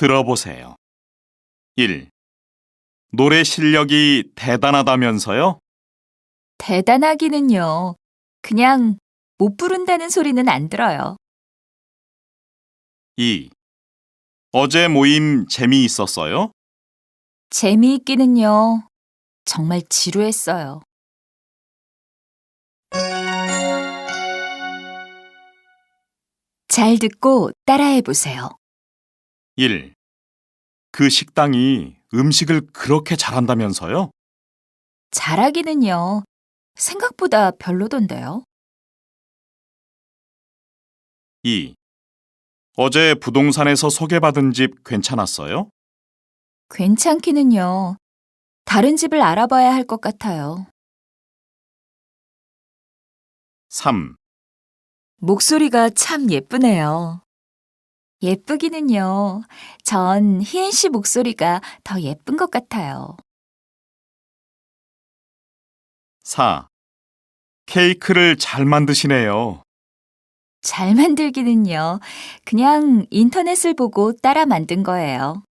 들어보세요. 1. 노래 실력이 대단하다면서요? 대단하기는요. 그냥 못 부른다는 소리는 안 들어요. 2. 어제 모임 재미있었어요? 재미있기는요. 정말 지루했어요. 잘 듣고 따라해 보세요. 1. 그 식당이 음식을 그렇게 잘한다면서요? 잘하기는요. 생각보다 별로던데요. 2. 어제 부동산에서 소개받은 집 괜찮았어요? 괜찮기는요. 다른 집을 알아봐야 할 것 같아요. 3. 목소리가 참 예쁘네요. 예쁘기는요. 전 희애 씨 목소리가 더 예쁜 것 같아요. 4. 케이크를 잘 만드시네요. 잘 만들기는요. 그냥 인터넷을 보고 따라 만든 거예요.